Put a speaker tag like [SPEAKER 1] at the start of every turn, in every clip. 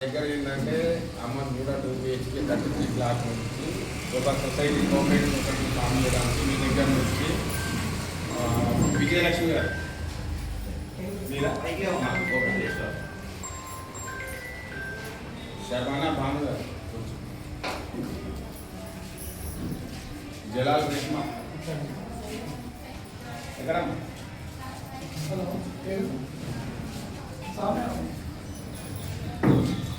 [SPEAKER 1] దగ్గర ఏంటంటే అమ్మ నూట two BHK thirty three class నుంచి ఒక సొసైటీ కోఆపరేటివ్ సొసైటీ ఫామ్ చేయడానికి మీ దగ్గర నుంచి ఆ, విజయలక్ష్మి గారు మీరా ఆ, ఓకే. శర్వానా భాను గారు కొంచెం. జలాల్ కృష్ణ ఎక్కడ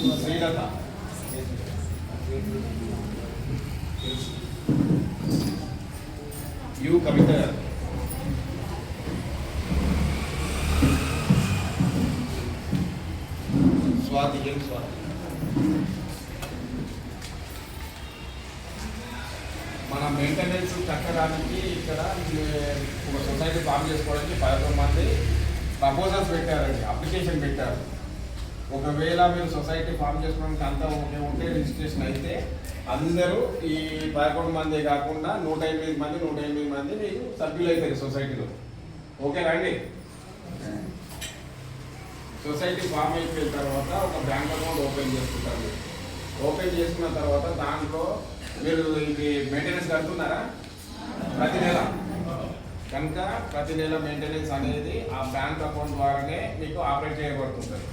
[SPEAKER 1] శ్రీలత యు కవిత గారు స్వాతి ఎం స్వాతి మన మెయింటెనెన్స్ కట్టడానికి ఇక్కడ ఈ ఒక సొసైటీ ఫామ్ చేసుకోవడానికి పదకొండు మంది ప్రపోజల్స్ పెట్టారండి అప్లికేషన్ పెట్టారు. ఒకవేళ మీరు సొసైటీ ఫామ్ చేసుకోవడానికి అంతా ఓకే ఉంటే రిజిస్ట్రేషన్ అయితే అందరూ ఈ పదకొండు మంది కాకుండా నూట ఎనిమిది మంది నూట ఎనిమిది మంది మీకు సభ్యులు అవుతారు సొసైటీలో. ఓకేనా అండి సొసైటీ ఫామ్ అయిపోయిన తర్వాత ఒక బ్యాంక్ అకౌంట్ ఓపెన్ చేసుకుంటారు. ఓపెన్ చేసుకున్న తర్వాత దాంట్లో మీరు ఇది మెయింటెనెన్స్ కడుతున్నారా? ప్రతి నెల. కనుక ప్రతి నెల మెయింటెనెన్స్ అనేది ఆ బ్యాంక్ అకౌంట్ ద్వారానే మీకు ఆపరేట్ చేయబడుతుంటుంది.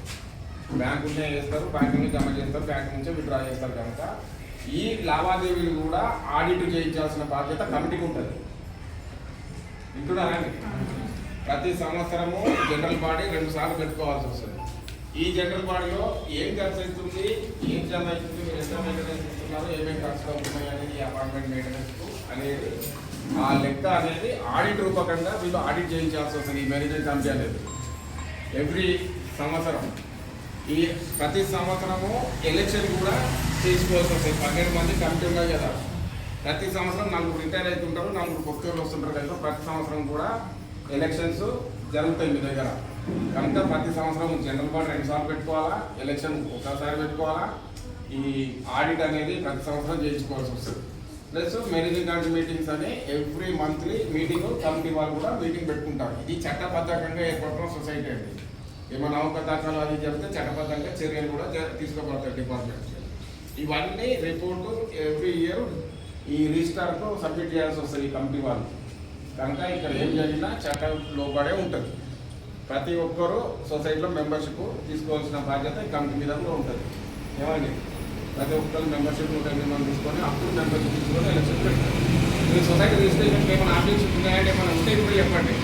[SPEAKER 1] బ్యాంకునే వేస్తారు బ్యాంకు నుంచి జమ చేస్తారు. బ్యాంకు నుంచి విత్డ్రా చేస్తారు కనుక. ఈ లావాదేవీలు కూడా ఆడిట్ చేయించాల్సిన బాధ్యత కమిటీకి ఉంటుంది. వింటున్నారండి ప్రతి సంవత్సరము జనరల్ బాడీ రెండు సార్లు పెట్టుకోవాల్సి వస్తుంది. ఈ జనరల్ బాడీలో ఏం ఖర్చు అవుతుంది? ఏం జమ అవుతుంది? మీరు ఎంత మెయింటెనెన్స్ ఇస్తున్నారు ఏమేమి ఖర్చులు అవుతున్నాయి అనేది ఈ అపార్ట్మెంట్ మెయింటెనెన్స్ అనేది ఆ లెక్క అనేది ఆడిట్ రూపకంగా వీళ్ళు ఆడిట్ చేయించాల్సి వస్తుంది. ఈ మేనేజ్మెంట్ కమిటీ అనేది. ఎవ్రీ సంవత్సరం ఈ ప్రతి సంవత్సరము ఎలక్షన్ కూడా తీసుకోవాల్సి వస్తుంది. పన్నెండు మంది కమిటీ ఉన్నాయి కదా. ప్రతి సంవత్సరం నలుగురు రిటైర్ అవుతుంటారు నలుగురు కొత్తలు వస్తుంటారు కదా. ప్రతి సంవత్సరం కూడా ఎలక్షన్స్ జరుగుతాయి మీ దగ్గర. కనుక ప్రతి సంవత్సరం జనరల్ బాడీ రెండు సార్లు పెట్టుకోవాలా? ఎలక్షన్ ఒకసారి పెట్టుకోవాలా? ఈ ఆడిట్ అనేది ప్రతి సంవత్సరం చేయించుకోవాల్సి వస్తుంది. ప్లస్ మేనేజింగ్ కమిటీ మీటింగ్స్ అని ఎవ్రీ మంత్లీ మీటింగ్ కమిటీ వాళ్ళు కూడా మీటింగ్ పెట్టుకుంటారు. ఇది చట్టబద్ధకంగా ఏర్పడిన సొసైటీ అండి. ఏమైనా అవకతవకలు అది చెప్తే చట్టబద్ధంగా చర్యలు కూడా తీసుకోబడతాయి డిపార్ట్మెంట్ ఇవన్నీ రిపోర్టు ఎవ్రీ ఇయర్ ఈ రిజిస్టార్కు సబ్మిట్ చేయాల్సి వస్తుంది ఈ కమిటీ వాళ్ళు. కనుక ఇక్కడ ఏం జరిగినా చట్టం లోపడే ఉంటుంది. ప్రతి ఒక్కరూ సొసైటీలో మెంబర్షిప్ తీసుకోవాల్సిన బాధ్యత ఈ కమిటీ మీద కూడా ఉంటుంది. ఏమండి? ప్రతి ఒక్కరు మెంబర్షిప్ ఉంటుంది మనం తీసుకొని అప్పుడు మెంబర్షిప్ తీసుకొని ఎలక్షన్ పెడతారు. మీరు సొసైటీ రిజిస్ట్రేషన్కి ఏమైనా ఆఫీస్ ఉన్నాయంటే ఏమైనా ఉంటే కూడా చెప్పండి.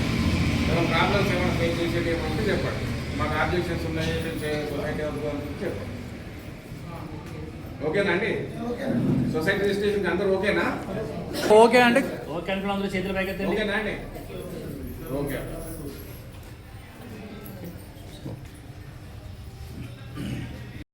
[SPEAKER 1] ఏమైనా ప్రాబ్లమ్స్ ఏమైనా ఫేస్ చేసేది ఏమైనా ఉంటే చెప్పండి. మాకు ఆబ్జెక్షన్స్ ఉన్నాయి సొసైటీ చెప్పండి ఓకేనా అండి? సొసైటీ రిజిస్ట్రేషన్కి అందరూ ఓకేనా?
[SPEAKER 2] ఓకే అండి.
[SPEAKER 3] ఓకే అనుకున్న అందరూ చేతులు పైకెత్తండి.
[SPEAKER 1] ఓకేనా అండి? ఓకే.